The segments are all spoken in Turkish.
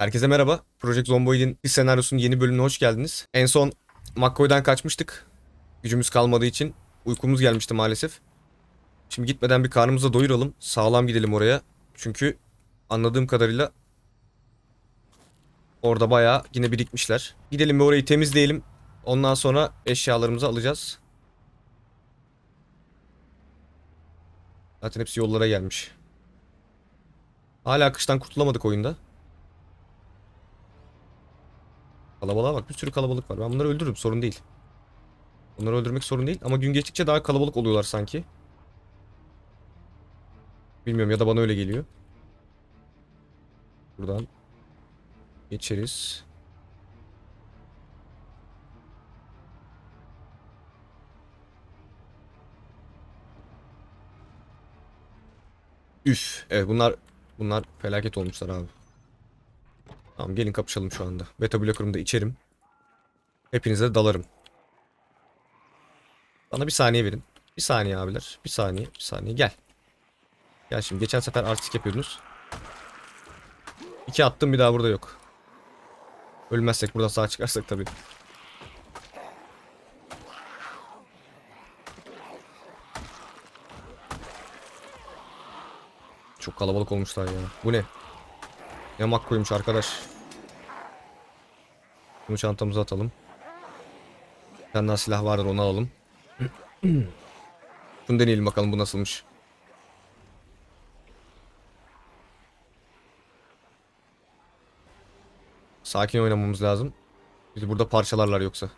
Herkese merhaba. Project Zomboid'in bir senaryosunun yeni bölümüne hoş geldiniz. En son McCoy'dan kaçmıştık. Gücümüz kalmadığı için uykumuz gelmişti maalesef. Şimdi gitmeden bir karnımıza doyuralım. Sağlam gidelim oraya. Çünkü anladığım kadarıyla orada bayağı yine birikmişler. Gidelim ve orayı temizleyelim. Ondan sonra eşyalarımızı alacağız. Zaten hepsi yollara gelmiş. Hala kıştan kurtulamadık oyunda. Kalabalığa bak bir sürü kalabalık var. Ben bunları öldürürüm sorun değil. Bunları öldürmek sorun değil ama gün geçtikçe daha kalabalık oluyorlar sanki. Bilmiyorum ya da bana öyle geliyor. Buradan geçeriz. Üf. Evet bunlar bunlar felaket olmuşlar abi. Tamam gelin kapışalım şu anda. Beta blokörümü de içerim. Hepinize dalarım. Bana bir saniye verin. Bir saniye abiler. Bir saniye. Bir saniye. Gel. Gel şimdi. Geçen sefer artistik yapıyordunuz. İki attım bir daha burada yok. Ölmezsek buradan sağ çıkarsak tabii. Çok kalabalık olmuşlar ya. Bu ne? Yamak koymuş arkadaş. Bunu çantamıza atalım. Bir silah vardır onu alalım. Bunu deneyelim bakalım bu nasılmış. Sakin oynamamız lazım. Bizi burada parçalarlar yoksa.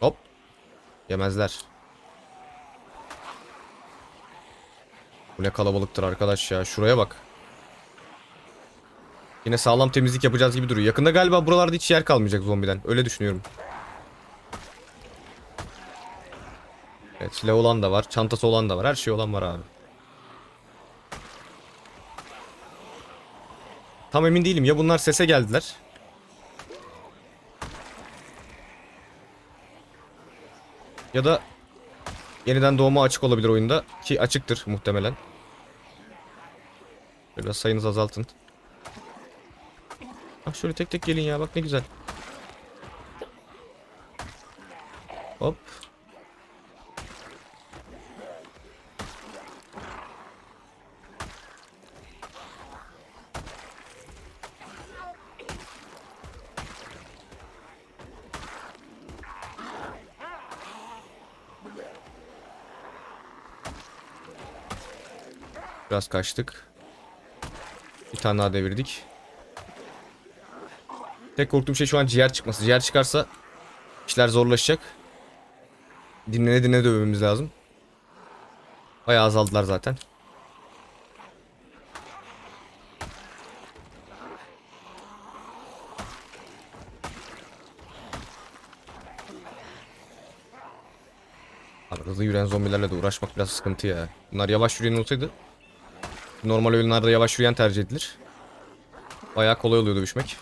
Hop. Yemezler. Bu ne kalabalıktır arkadaş ya. Şuraya bak. Yine sağlam temizlik yapacağız gibi duruyor. Yakında galiba buralarda hiç yer kalmayacak zombiden. Öyle düşünüyorum. Evet silah olan da var. Çantası olan da var. Her şey olan var abi. Tam emin değilim. Ya bunlar sese geldiler. Ya da yeniden doğma açık olabilir oyunda. Ki açıktır muhtemelen. Biraz sayınızı azaltın. Bak şöyle tek tek gelin ya bak ne güzel. Hop. Biraz kaçtık. Bir tane daha devirdik. Tek korktuğum şey şu an ciğer çıkması. Ciğer çıkarsa işler zorlaşacak. Dinlene dinlene dövmemiz lazım. Bayağı azaldılar zaten. Abi hızlı yürüyen zombilerle de uğraşmak biraz sıkıntı ya. Bunlar yavaş yürüyen olsaydı normal oyunlarda yavaş yürüyen tercih edilir. Bayağı kolay oluyor dövüşmek.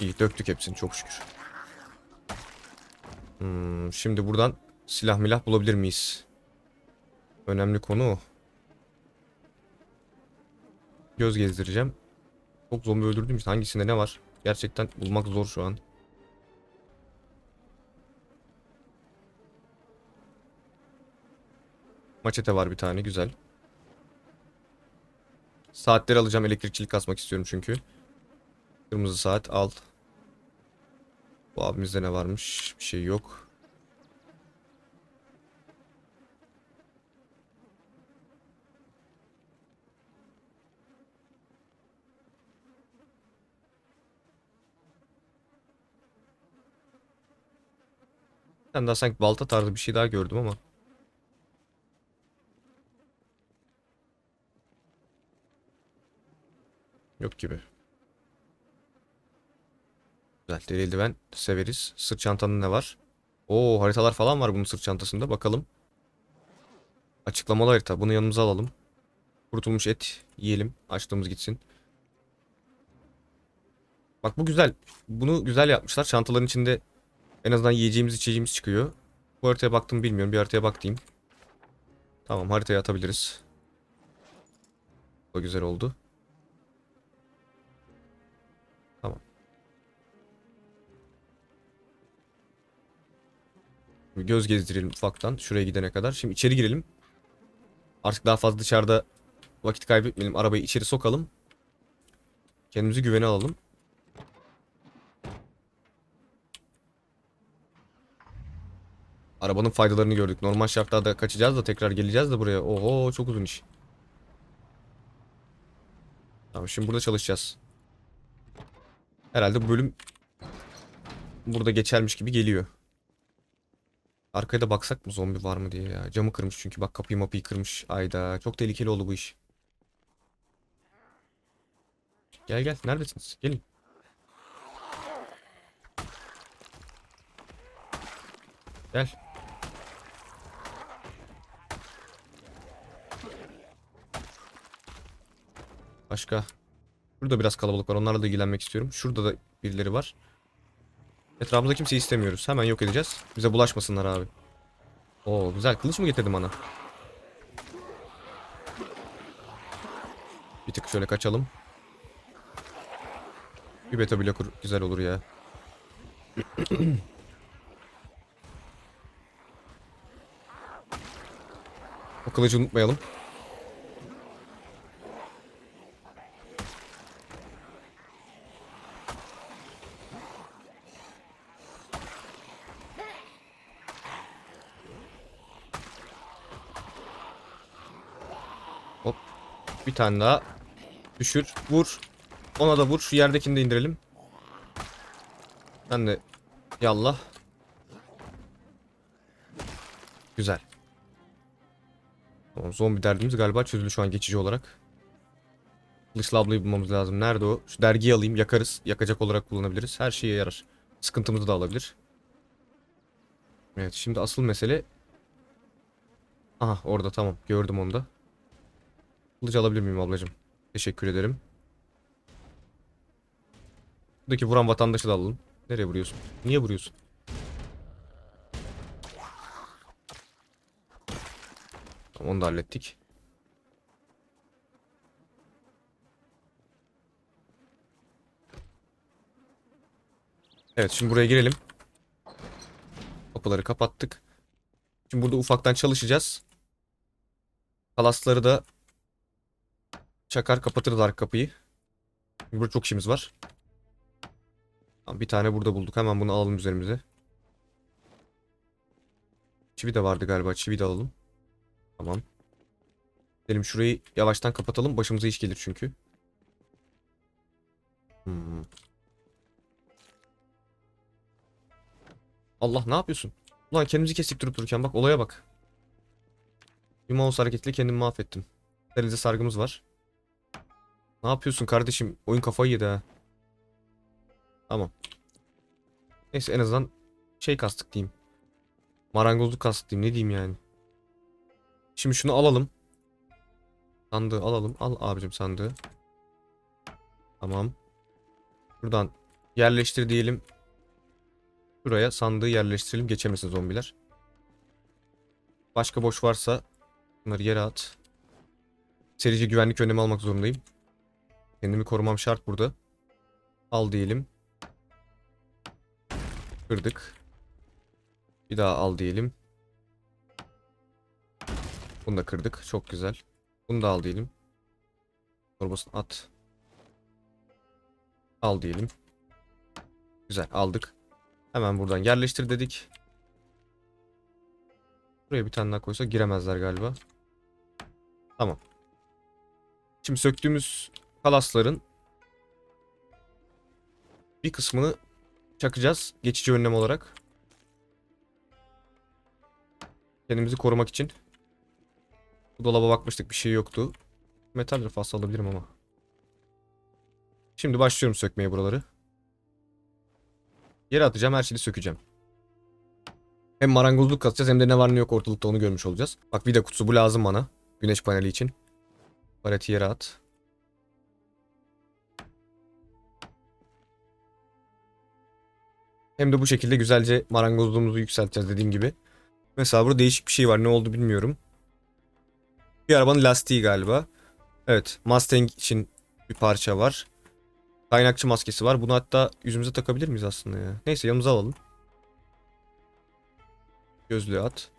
İyi döktük hepsini çok şükür. Hmm, şimdi buradan silah milah bulabilir miyiz? Önemli konu o. Göz gezdireceğim. Çok zombi öldürdüm işte hangisinde ne var? Gerçekten bulmak zor şu an. Maçete var bir tane güzel. Saatleri alacağım elektrikçilik kasmak istiyorum çünkü. Kırmızı saat al. Bu abimizde ne varmış? Bir şey yok. Ben daha sanki balta tarzı bir şey daha gördüm ama. Gibi. Güzel. Deri eldiven severiz. Sırt çantanın ne var? Oo haritalar falan var bunun sırt çantasında. Bakalım. Açıklamalı harita. Bunu yanımıza alalım. Kurutulmuş et yiyelim. Açlığımız gitsin. Bak bu güzel. Bunu güzel yapmışlar. Çantaların içinde en azından yiyeceğimiz içeceğimiz çıkıyor. Bu haritaya baktım bilmiyorum. Bir haritaya bakayım. Tamam haritaya atabiliriz. Bu güzel oldu. Bir göz gezdirelim ufaktan şuraya gidene kadar. Şimdi içeri girelim. Artık daha fazla dışarıda vakit kaybetmeyelim. Arabayı içeri sokalım. Kendimizi güvene alalım. Arabanın faydalarını gördük. Normal şartlarda kaçacağız da tekrar geleceğiz de buraya. Oho çok uzun iş. Tamam şimdi burada çalışacağız. Herhalde bu bölüm burada geçermiş gibi geliyor. Arkaya da baksak mı zombi var mı diye ya. Camı kırmış çünkü bak kapıyı mapıyı kırmış. Ayda çok tehlikeli oldu bu iş. Gel gel neredesiniz? Gelin. Gel. Başka. Burada biraz kalabalık var. Onlarla da ilgilenmek istiyorum. Şurada da birileri var. Etrafımızda kimseyi istemiyoruz. Hemen yok edeceğiz. Bize bulaşmasınlar abi. Oo güzel. Kılıç mı getirdim bana? Bir tık şöyle kaçalım. Bir beta blocker güzel olur ya. o kılıcı unutmayalım. Bir tane daha. Düşür. Vur. Ona da vur. Şu yerdekini de indirelim. Ben de yallah. Güzel. Tamam, zombi derdimiz galiba çözülü şu an geçici olarak. Kılıçlı ablayı bulmamız lazım. Nerede o? Şu dergiyi alayım. Yakarız. Yakacak olarak kullanabiliriz. Her şeye yarar. Sıkıntımızı da alabilir. Evet şimdi asıl mesele... Aha orada tamam. Gördüm onu da. Kılıcı alabilir miyim ablacığım? Teşekkür ederim. Buradaki vuran vatandaşı da alalım. Nereye vuruyorsun? Niye vuruyorsun? Tamam, onu da hallettik. Evet şimdi buraya girelim. Kapıları kapattık. Şimdi burada ufaktan çalışacağız. Kalasları da çakar kapatırız arka kapıyı. Burada çok işimiz var. Bir tane burada bulduk. Hemen bunu alalım üzerimize. Çivi de vardı galiba. Çivi de alalım. Tamam. Gidelim şurayı yavaştan kapatalım. Başımıza iş gelir çünkü. Hmm. Allah ne yapıyorsun? Ulan kendimizi kestik durup dururken bak olaya bak. Bir mouse hareketiyle kendimi mahvettim. Elinde sargımız var. Ne yapıyorsun kardeşim? Oyun kafayı yedi ha. Tamam. Neyse en azından şey kastık diyeyim. Marangozluk kastık diyeyim. Ne diyeyim yani. Şimdi şunu alalım. Sandığı alalım. Al abicim sandığı. Tamam. Buradan yerleştir diyelim. Buraya sandığı yerleştirelim. Geçemesin zombiler. Başka boş varsa bunları yere at. Serici güvenlik önlemi almak zorundayım. Kendimi korumam şart burada. Al diyelim. Kırdık. Bir daha al diyelim. Bunu da kırdık. Çok güzel. Bunu da al diyelim. Torbasını at. Al diyelim. Güzel aldık. Hemen buradan yerleştir dedik. Buraya bir tane daha koysa giremezler galiba. Tamam. Şimdi söktüğümüz kalasların bir kısmını çakacağız geçici önlem olarak. Kendimizi korumak için. Bu dolaba bakmıştık bir şey yoktu. Metal rafası alabilirim ama. Şimdi başlıyorum sökmeye buraları. Yere atacağım her şeyi sökeceğim. Hem marangozluk kasacağız hem de ne var ne yok ortalıkta onu görmüş olacağız. Bak vida kutusu bu lazım bana. Güneş paneli için. Paleti yere at. Hem de bu şekilde güzelce marangozluğumuzu yükselteceğiz dediğim gibi. Mesela burada değişik bir şey var. Ne oldu bilmiyorum. Bir arabanın lastiği galiba. Evet. Mustang için bir parça var. Kaynakçı maskesi var. Bunu hatta yüzümüze takabilir miyiz aslında ya? Neyse yanımıza alalım. Gözlüğü at.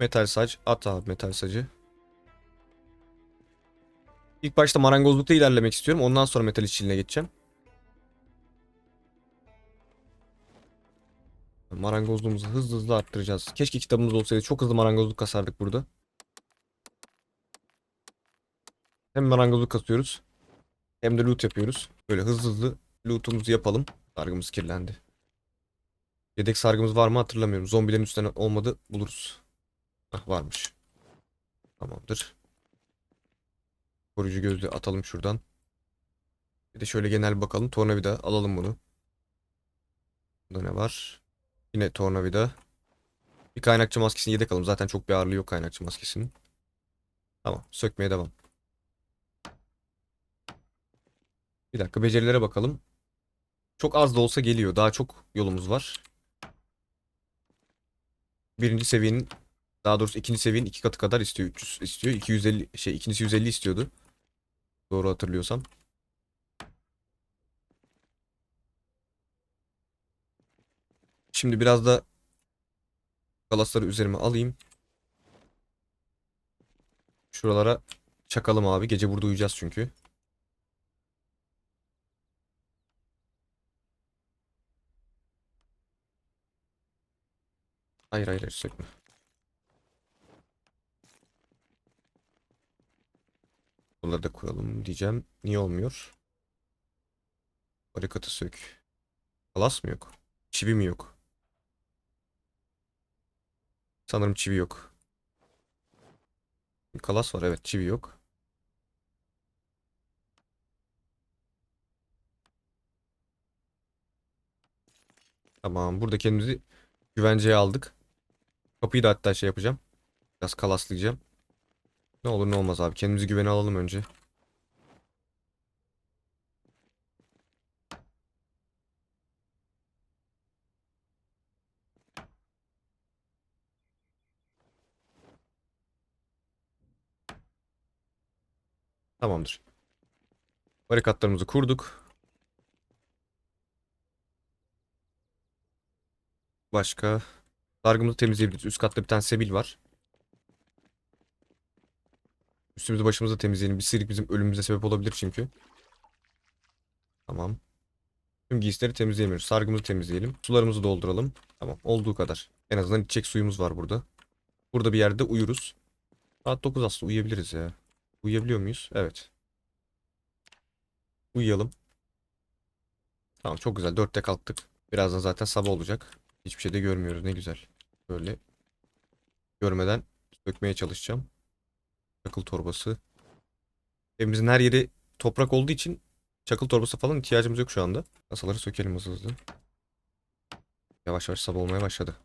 Metal saç. At abi metal sacı. İlk başta marangozlukta ilerlemek istiyorum. Ondan sonra metal işçiliğine geçeceğim. Marangozluğumuzu hızlı hızlı arttıracağız. Keşke kitabımız olsaydı. Çok hızlı marangozluk kasardık burada. Hem marangozluk kasıyoruz. Hem de loot yapıyoruz. Böyle hızlı hızlı loot'umuzu yapalım. Sargımız kirlendi. Yedek sargımız var mı hatırlamıyorum. Zombilerin üstüne olmadı buluruz. Hah varmış. Tamamdır. Koruyucu gözlüğü atalım şuradan. Bir de şöyle genel bakalım. Tornavida alalım bunu. Burada ne var? Yine tornavida. Bir kaynakçı maskesini yedek alalım. Zaten çok bir ağırlığı yok kaynakçı maskesinin. Tamam. Sökmeye devam. Bir dakika becerilere bakalım. Çok az da olsa geliyor. Daha çok yolumuz var. Birinci seviyenin daha doğrusu ikinci seviyenin iki katı kadar istiyor. 300 istiyor. 250 şey ikincisi 150 istiyordu. Doğru hatırlıyorsam. Şimdi biraz da kalasları üzerime alayım. Şuralara çakalım abi. Gece burada uyuyacağız çünkü. Hayır hayır hayır sökme. Bunları da kuralım diyeceğim. Niye olmuyor? Barikatı sök. Kalas mı yok? Çivi mi yok? Sanırım çivi yok. Kalas var evet çivi yok. Tamam burada kendimizi güvenceye aldık. Kapıyı da hatta şey yapacağım. Biraz kalaslayacağım. Ne olur ne olmaz abi. Kendimizi güvene alalım önce. Tamamdır. Barikatlarımızı kurduk. Başka? Sargımızı temizleyebiliriz. Üst katta bir tane sebil var. Üstümüzü başımızı temizleyelim. Bir sıyrık bizim ölümümüze sebep olabilir çünkü. Tamam. Tüm giysileri temizleyemiyoruz. Sargımızı temizleyelim. Sularımızı dolduralım. Tamam. Olduğu kadar. En azından içecek suyumuz var burada. Burada bir yerde uyuruz. Saat 9 aslında uyuyabiliriz ya. Uyuyabiliyor muyuz? Evet. Uyuyalım. Tamam çok güzel. 4'te kalktık. Birazdan zaten sabah olacak. Hiçbir şey de görmüyoruz. Ne güzel. Böyle görmeden sökmeye çalışacağım. Çakıl torbası. Evimizin her yeri toprak olduğu için çakıl torbası falan ihtiyacımız yok şu anda. Kasaları sökelim hızlı hızlı. Yavaş yavaş sabah olmaya başladı.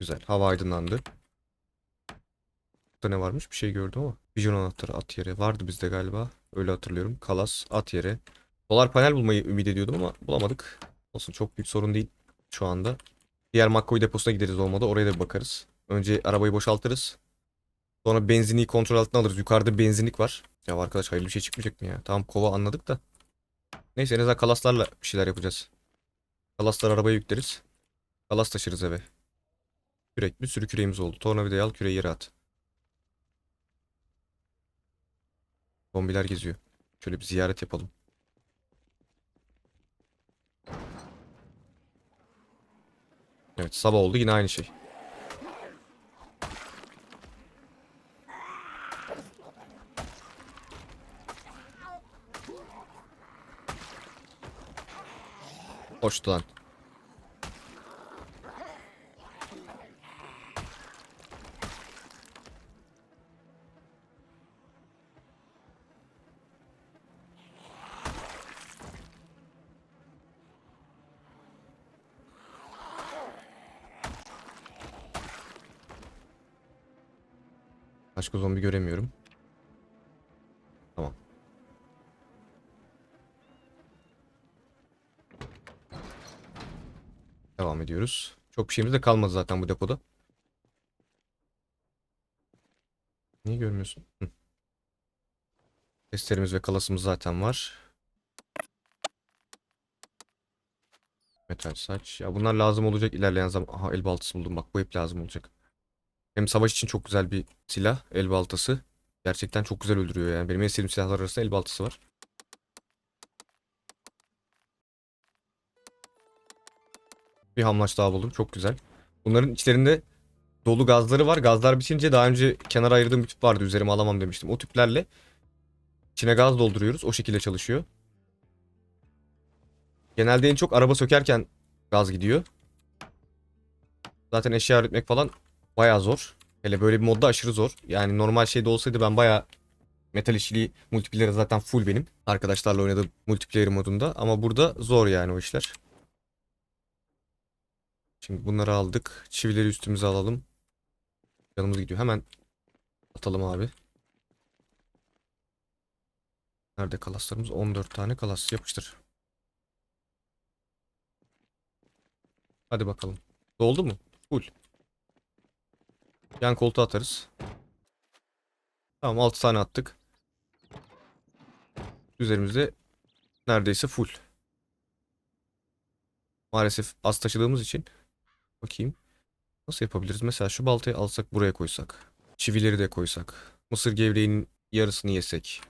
Güzel. Hava aydınlandı. Burada ne varmış? Bir şey gördüm ama. Vision anahtarı at yere. Vardı bizde galiba. Öyle hatırlıyorum. Kalas at yere. Solar panel bulmayı ümit ediyordum ama bulamadık. Olsun çok büyük sorun değil şu anda. Diğer McCoy deposuna gideriz olmadı. Oraya da bir bakarız. Önce arabayı boşaltırız. Sonra benzinliği kontrol altına alırız. Yukarıda benzinlik var. Ya arkadaş hayırlı bir şey çıkmayacak mı ya? Tamam kova anladık da. Neyse en azından kalaslarla bir şeyler yapacağız. Kalaslar arabaya yükleriz. Kalas taşırız eve. Kürek bir sürü küreğimiz oldu. Tornavidayı al küreği yere at. Zombiler geziyor. Şöyle bir ziyaret yapalım. Evet sabah oldu yine aynı şey. Hoştu lan. Başka zombi göremiyorum. Tamam. Devam ediyoruz. Çok bir şeyimiz de kalmadı zaten bu depoda. Niye görmüyorsun? Hı. Testlerimiz ve kalasımız zaten var. Metal saç. Ya bunlar lazım olacak ilerleyen zaman. Aha el baltası buldum bak bu hep lazım olacak. Hem savaş için çok güzel bir silah el baltası. Gerçekten çok güzel öldürüyor yani. Benim en sevdiğim silahlar arasında el baltası var. Bir hamlaç daha buldum. Çok güzel. Bunların içlerinde dolu gazları var. Gazlar bitince daha önce kenara ayırdığım bir tüp vardı. Üzerime alamam demiştim. O tüplerle içine gaz dolduruyoruz. O şekilde çalışıyor. Genelde en çok araba sökerken gaz gidiyor. Zaten eşya üretmek falan bayağı zor. Hele böyle bir modda aşırı zor. Yani normal şeyde olsaydı ben bayağı metal işçiliği multiplayer zaten full benim. Arkadaşlarla oynadığım multiplayer modunda. Ama burada zor yani o işler. Şimdi bunları aldık. Çivileri üstümüze alalım. Canımız gidiyor. Hemen atalım abi. Nerede kalaslarımız? 14 tane kalas yapıştır. Hadi bakalım. Doldu mu? Full. Yan koltuğa atarız. Tamam 6 tane attık. Üzerimizde neredeyse full. Maalesef az taşıdığımız için. Bakayım. Nasıl yapabiliriz? Mesela şu baltayı alsak buraya koysak. Çivileri de koysak. Mısır gevreğinin yarısını yesek.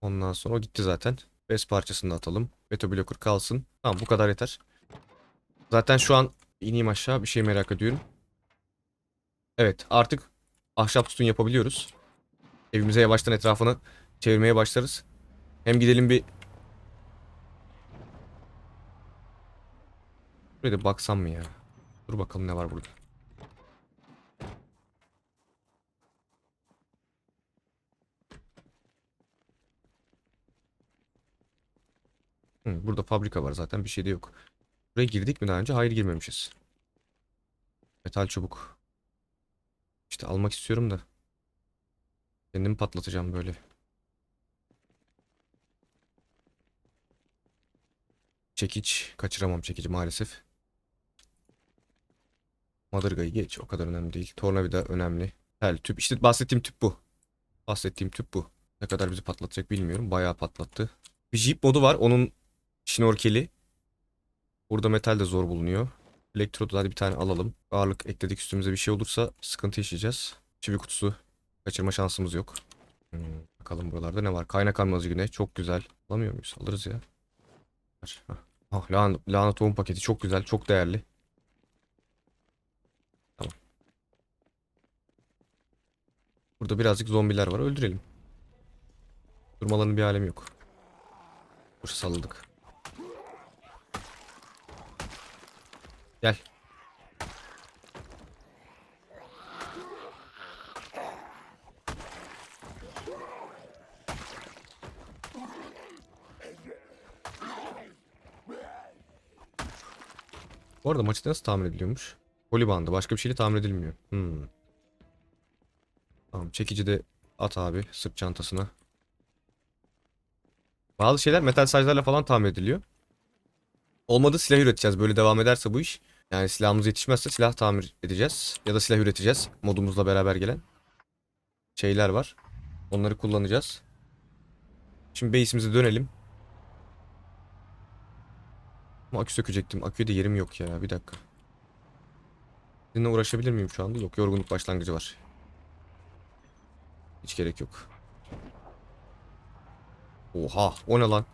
Ondan sonra o gitti zaten. Bez parçasını da atalım. Beto blocker kalsın. Tamam bu kadar yeter. Zaten şu an ineyim aşağı bir şey merak ediyorum. Evet artık ahşap sütun yapabiliyoruz. Evimize yavaştan etrafını çevirmeye başlarız. Hem gidelim bir... Buraya da baksam mı ya? Dur bakalım ne var burada. Hı, burada fabrika var zaten bir şey de yok. Buraya girdik mi daha önce? Hayır girmemişiz. Metal çubuk. İşte almak istiyorum da. Kendimi patlatacağım böyle. Çekiç. Kaçıramam çekici maalesef. Madırgayı geç. O kadar önemli değil. Tornavida önemli. Tel, tüp. İşte bahsettiğim tüp bu. Bahsettiğim tüp bu. Ne kadar bizi patlatacak bilmiyorum. Bayağı patlattı. Bir jeep modu var. Onun şnorkeli. Burada metal de zor bulunuyor. Elektrodu hadi bir tane alalım. Ağırlık ekledik üstümüze bir şey olursa sıkıntı yaşayacağız. Çivi kutusu. Kaçırma şansımız yok. Hmm, bakalım buralarda ne var? Kaynak almazı güne. Çok güzel. Alamıyor muyuz? Alırız ya. Hah. Ah, lahana, lahana tohum paketi. Çok güzel. Çok değerli. Tamam. Burada birazcık zombiler var. Öldürelim. Durmalarının bir alemi yok. Dur salladık. Gel. Bu arada maçı nasıl tamir ediliyormuş? Polibandı. Başka bir şeyle tamir edilmiyor. Hmm. Tamam çekici de at abi sırt çantasına. Bazı şeyler metal saçlarla falan tamir ediliyor. Olmadı silah üreteceğiz. Böyle devam ederse bu iş. Yani silahımız yetişmezse silah tamir edeceğiz. Ya da silah üreteceğiz. Modumuzla beraber gelen şeyler var. Onları kullanacağız. Şimdi base'imize dönelim. Ama akü sökecektim. Aküye de yerim yok ya. Bir dakika. Sizinle uğraşabilir miyim şu anda? Yok. Yorgunluk başlangıcı var. Hiç gerek yok. Oha. O ne lan?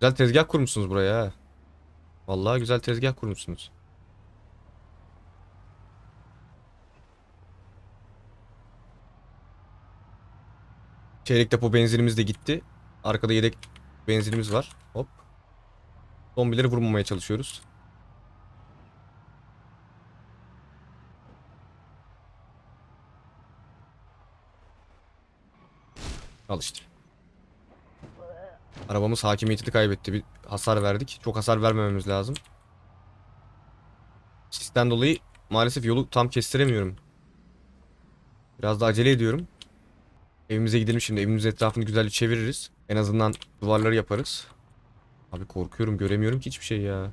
Güzel tezgah kurmuşsunuz buraya ha. Vallahi güzel tezgah kurmuşsunuz. Çeyrek depo benzinimiz de gitti. Arkada yedek benzinimiz var. Hop. Zombileri vurmamaya çalışıyoruz. Al işte. Arabamız hakimiyetini kaybetti. Bir hasar verdik. Çok hasar vermememiz lazım. Sisten dolayı maalesef yolu tam kestiremiyorum. Biraz da acele ediyorum. Evimize gidelim şimdi. Evimizin etrafını güzelce çeviririz. En azından duvarları yaparız. Abi korkuyorum. Göremiyorum ki hiçbir şey ya.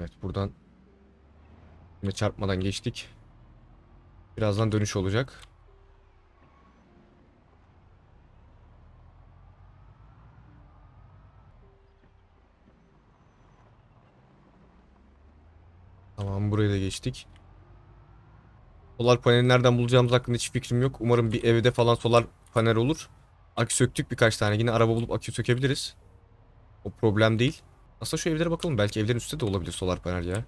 Evet buradan yine çarpmadan geçtik. Birazdan dönüş olacak. Tamam burayı da geçtik. Solar paneli nereden bulacağımız hakkında hiç fikrim yok. Umarım bir evde falan solar panel olur. Akü söktük birkaç tane. Yine araba bulup akü sökebiliriz. O problem değil. Aslında şu evlere bakalım. Belki evlerin üstte de olabilir solar panel ya.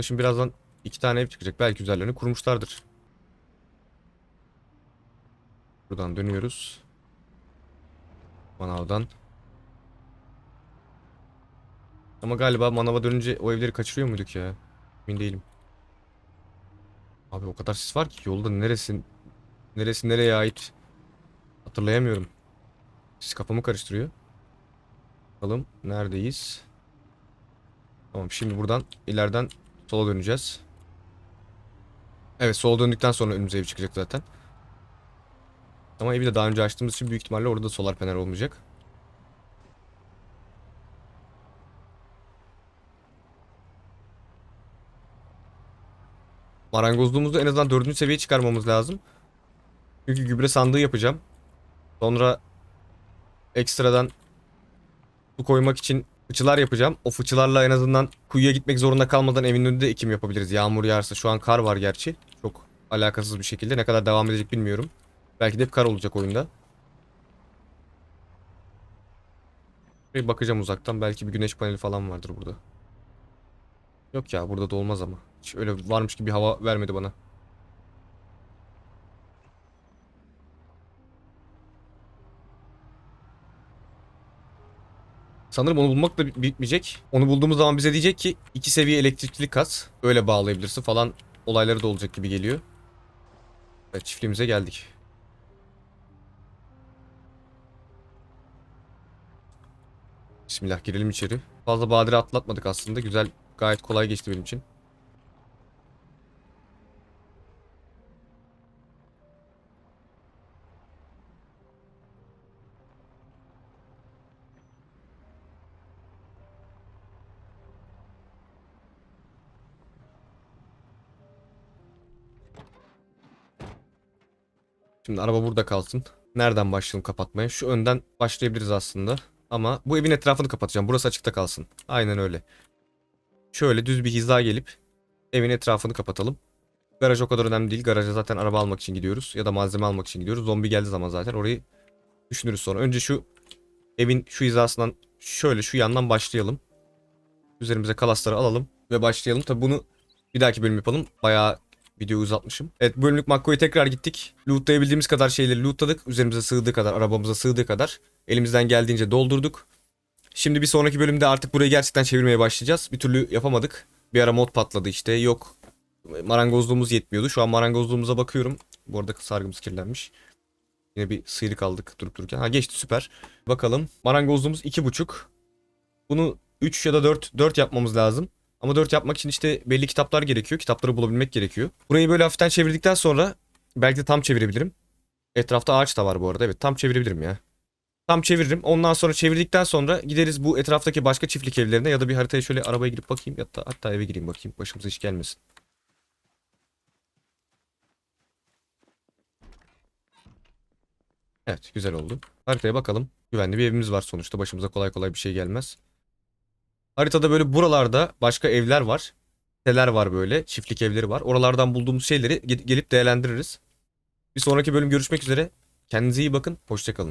Şimdi birazdan iki tane ev çıkacak. Belki üzerlerini kurmuşlardır. Buradan dönüyoruz. Manavdan. Ama galiba manava dönünce o evleri kaçırıyor muyduk ya? Emin değilim. Abi o kadar sis var ki yolda neresi neresi nereye ait hatırlayamıyorum. Sis kafamı karıştırıyor. Bakalım neredeyiz? Tamam şimdi buradan ileriden sola döneceğiz. Evet sola döndükten sonra önümüze ev çıkacak zaten. Ama evi de daha önce açtığımız için büyük ihtimalle orada solar panel olmayacak. Marangozluğumuzu en azından dördüncü seviyeye çıkarmamız lazım. Çünkü gübre sandığı yapacağım. Sonra ekstradan su koymak için fıçılar yapacağım. O fıçılarla en azından kuyuya gitmek zorunda kalmadan evin önünde ekim yapabiliriz. Yağmur yağarsa şu an kar var gerçi. Çok alakasız bir şekilde. Ne kadar devam edecek bilmiyorum. Belki de hep kar olacak oyunda. Bir bakacağım uzaktan. Belki bir güneş paneli falan vardır burada. Yok ya burada da olmaz ama. Hiç öyle varmış gibi hava vermedi bana. Sanırım onu bulmak da bit- bitmeyecek. Onu bulduğumuz zaman bize diyecek ki iki seviye elektrikli kas. Öyle bağlayabilirsin falan olayları da olacak gibi geliyor. Evet çiftliğimize geldik. Bismillah girelim içeri. Fazla badire atlatmadık aslında. Güzel gayet kolay geçti benim için. Şimdi araba burada kalsın. Nereden başlayalım kapatmaya? Şu önden başlayabiliriz aslında. Ama bu evin etrafını kapatacağım. Burası açıkta kalsın. Aynen öyle. Şöyle düz bir hiza gelip evin etrafını kapatalım. Garaj o kadar önemli değil. Garaja zaten araba almak için gidiyoruz. Ya da malzeme almak için gidiyoruz. Zombi geldiği zaman zaten orayı düşünürüz sonra. Önce şu evin şu hizasından şöyle şu yandan başlayalım. Üzerimize kalasları alalım ve başlayalım. Tabi bunu bir dahaki bölüm yapalım. Bayağı videoyu uzatmışım. Evet bu bölümlük Makko'ya tekrar gittik. Lootlayabildiğimiz kadar şeyleri lootladık. Üzerimize sığdığı kadar, arabamıza sığdığı kadar. Elimizden geldiğince doldurduk. Şimdi bir sonraki bölümde artık burayı gerçekten çevirmeye başlayacağız. Bir türlü yapamadık. Bir ara mod patladı işte. Yok marangozluğumuz yetmiyordu. Şu an marangozluğumuza bakıyorum. Bu arada sargımız kirlenmiş. Yine bir sıyrık aldık durup dururken. Ha geçti süper. Bakalım. Marangozluğumuz 2.5. Bunu 3 ya da 4, 4 yapmamız lazım. Ama 4 yapmak için işte belli kitaplar gerekiyor. Kitapları bulabilmek gerekiyor. Burayı böyle hafiften çevirdikten sonra belki de tam çevirebilirim. Etrafta ağaç da var bu arada. Evet tam çevirebilirim ya. Tam çeviririm. Ondan sonra çevirdikten sonra gideriz bu etraftaki başka çiftlik evlerine ya da bir haritaya şöyle arabaya girip bakayım. Hatta, hatta eve gireyim bakayım. Başımıza iş gelmesin. Evet güzel oldu. Haritaya bakalım. Güvenli bir evimiz var sonuçta. Başımıza kolay kolay bir şey gelmez. Haritada böyle buralarda başka evler var. Siteler var böyle. Çiftlik evleri var. Oralardan bulduğumuz şeyleri ge- gelip değerlendiririz. Bir sonraki bölüm görüşmek üzere. Kendinize iyi bakın. Hoşçakalın.